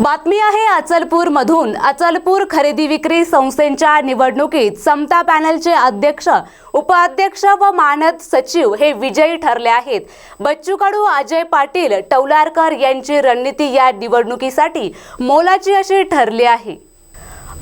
बातमी आहे अचलपूर मधून अचलपूर खरेदी विक्री संस्थेच्या निवडणुकीत समता पॅनलचे अध्यक्ष उपाध्यक्ष व मानद सचिव हे विजयी ठरले आहेत. बच्चू कडू अजय पाटील टौलारकर यांची रणनीती या निवडणुकीसाठी मोलाची अशी ठरली आहे.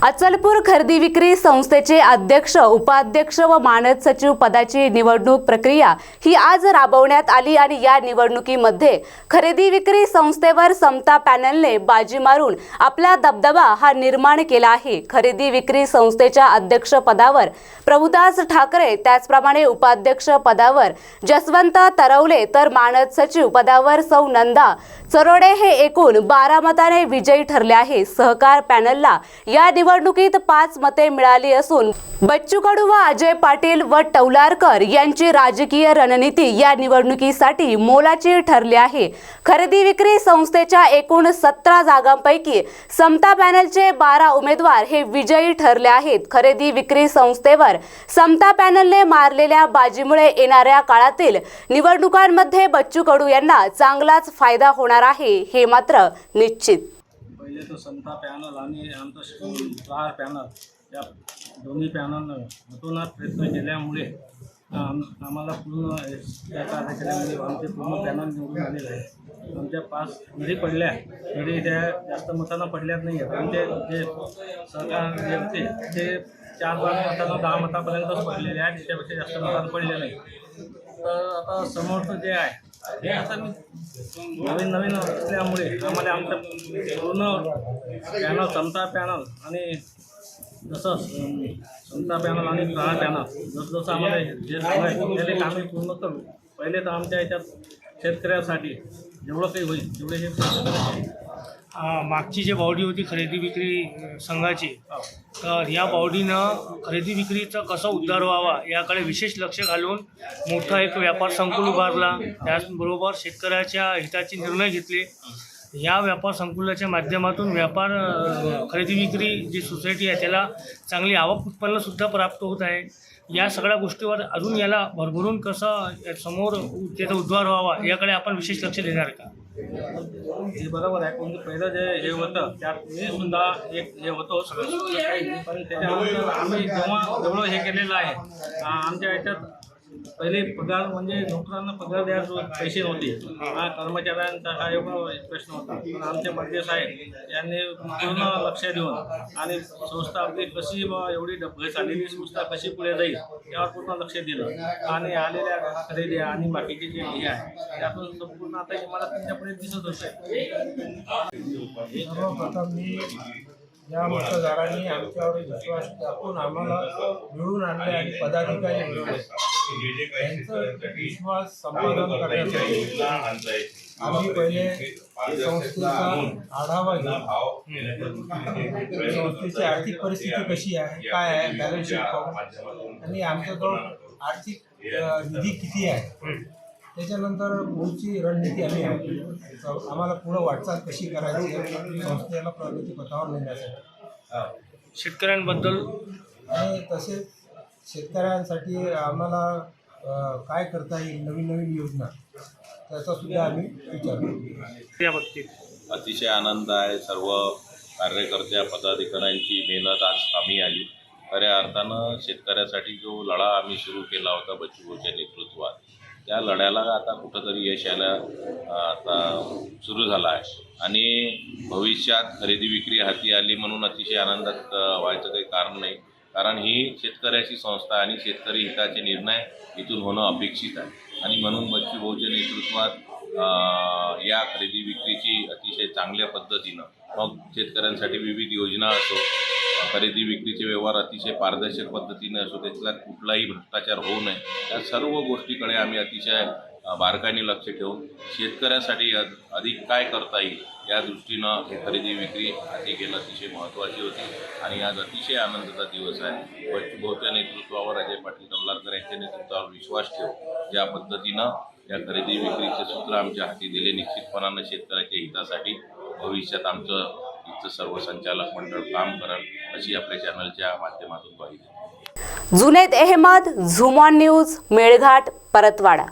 अचलपूर खरेदी विक्री संस्थेचे अध्यक्ष उपाध्यक्ष व मानद सचिव पदाची निवडणूक प्रक्रिया ही आज राबवण्यात आली आणि या निवडणुकीमध्ये खरेदी विक्री संस्थेवर समता पॅनलने बाजी मारून आपला दबदबा हा निर्माण केला आहे. खरेदी विक्री संस्थेच्या अध्यक्ष पदावर प्रभुदास ठाकरे त्याचप्रमाणे उपाध्यक्ष पदावर जसवंत तरवले तर मानद सचिव पदावर सौ नंदा चरोडे हे एकूण बारा मताने विजयी ठरले आहे. सहकार पॅनलला या निवडणुकीत पाच मते मिळाली असून बच्चू कडू व अजय पाटील व टौलारकर यांची राजकीय रणनीती या निवडणुकीसाठी मोलाची ठरली आहे. खरेदी विक्री संस्थेच्या एकूण सतरा जागांपैकी समता पॅनलचे बारा उमेदवार हे विजयी ठरले आहेत. खरेदी विक्री संस्थेवर समता पॅनलने मारलेल्या बाजीमुळे येणाऱ्या काळातील निवडणुकांमध्ये बच्चू कडू यांना चांगलाच फायदा होणार आहे हे मात्र निश्चित. पहिले तर संता पॅनल आणि आमचं स्टार पॅनल या दोन्ही पॅनलनं हातोनात प्रयत्न केल्यामुळे आम्हाला पूर्ण त्याचा केल्यामुळे आमचे पूर्ण पॅनल निवडून आलेले आहे आमच्या पाच जरी पडल्या तरी त्या जास्त मतांना पडल्याच नाही आहेत. आमचे जे सरकार जे होते ते चार पाच मतांना दहा मतापर्यंतच पडलेले आहेत. त्याच्यापेक्षा जास्त मतांना पडले नाही तर आता समोरचं जे आहे नवीन नवीन असल्यामुळे आम्हाला आमचं पूर्ण पॅनल समता पॅनल आणि जसं समता पॅनल आणि प्रहार पॅनल जसं जसं आम्हाला जे सांगायचं त्याने कामे पूर्ण करू पहिले तर आमच्या याच्यात शेतकऱ्यासाठी जेवढं काही होईल तेवढे हे मागची जी बावडी होती खरेदी विक्री संघाची तर या बावडीनं खरेदी विक्रीचा कसा उद्धार व्हावा याकडे विशेष लक्ष घालून मोठा एक व्यापार संकुल उभारला. त्याचबरोबर शेतकऱ्याच्या हिताचे निर्णय घेतले. या व्यापार संकुलाच्या माध्यमातून व्यापार खरेदी विक्री जी सोसायटी आहे त्याला चांगली आवक उत्पन्नसुद्धा प्राप्त होत आहे. या सगळ्या गोष्टीवर अजून याला भरभरून कसं समोर त्याचा उद्धार व्हावा याकडे आपण विशेष लक्ष देणार का? हे बरोबर आहे. पण पहिलं जे हे होतं त्यात मी सुद्धा एक हे होतो. पण त्याच्यानंतर आम्ही जेव्हा जेवढं हे केलेलं आहे आमच्या याच्यात पहिले पगार म्हणजे नोकरांना पगार द्यायला पैसे नव्हते हा, कर्मचाऱ्यांचा हा एवढा एक प्रश्न होता. पण आमचे मध्य साहेब यांनी पूर्ण लक्ष देऊन आणि संस्था आपली कशी एवढी डबघ चाललेली संस्था कशी पुढे जाईल यावर पूर्ण लक्ष दिलं. आणि आलेल्या खरेदी आणि बाकीचे जे हे आहे त्यातून संपूर्ण आता मला दिसत होते. सर्वप्रथम मी या मतदारांनी आमच्यावर विश्वास टाकून आम्हाला मिळून आणले आणि पदाधिकारी मिळवले विश्वास संपादन करण्यासाठी आम्ही पहिले संस्थेचा आढावा घेऊ. संस्थेची आर्थिक परिस्थिती कशी आहे काय आहे बॅलन्स शीट आणि आमच्याजवळ आर्थिक निधी किती आहे? त्याच्यानंतर पुढची रणनीती आम्ही. आम्हाला पुढं वाटचाल कशी करायची संस्थेला प्रगती पथावर नेण्यासाठी. शेतकऱ्यांबद्दल आणि तसेच शेतकऱ्यांसाठी आम्हाला काय करता येईल नवीन नवीन योजना त्याचा सुद्धा आम्ही विचार करू या बाबतीत. अतिशय आनंद आहे सर्व कार्यकर्त्या पदाधिकाऱ्यांची मेहनत आज कामी आली. खऱ्या अर्थानं शेतकऱ्यासाठी जो लढा आम्ही सुरू केला होता बच्चूभाऊच्या नेतृत्वात त्या लढ्याला आता कुठंतरी यश यायला आता सुरू झालं आहे. आणि भविष्यात खरेदी विक्री हाती आली म्हणून अतिशय आनंदात व्हायचं काही कारण नाही. कारण ही शेतकऱ्याची संस्था आणि शेतकरी हिताचे निर्णय इथून होणं अपेक्षित आहे. आणि म्हणून बच्चू भाऊच्या नेतृत्वात या खरेदी विक्रीची अतिशय चांगल्या पद्धतीनं मग शेतकऱ्यांसाठी विविध योजना असो खरेदी विक्रीचे व्यवहार अतिशय पारदर्शक पद्धतीने असो त्यातला कुठलाही भ्रष्टाचार होऊ नये. या सर्व गोष्टीकडे आम्ही अतिशय बारकाईने लक्ष ठेवून शेतकऱ्यासाठी अ- अधिक काय करता येईल या दृष्टीनं ही खरेदी विक्री हाती घेणं अतिशय महत्त्वाची होती आणि आज अतिशय आनंदाचा दिवस आहे. बच्चू नेतृत्वावर अजय पाटील कमलारकर यांच्या नेतृत्वावर विश्वास ठेव ज्या पद्धतीनं या खरेदी विक्रीचे सूत्र आमच्या हाती दिले निश्चितपणानं शेतकऱ्याच्या हितासाठी भविष्यात आमचं इथचं सर्व संचालक मंडळ काम करेल अशी आपल्या चॅनलच्या माध्यमातून पाहिजे जुनेद अहमद झुमॉन न्यूज मेळघाट परतवाडा.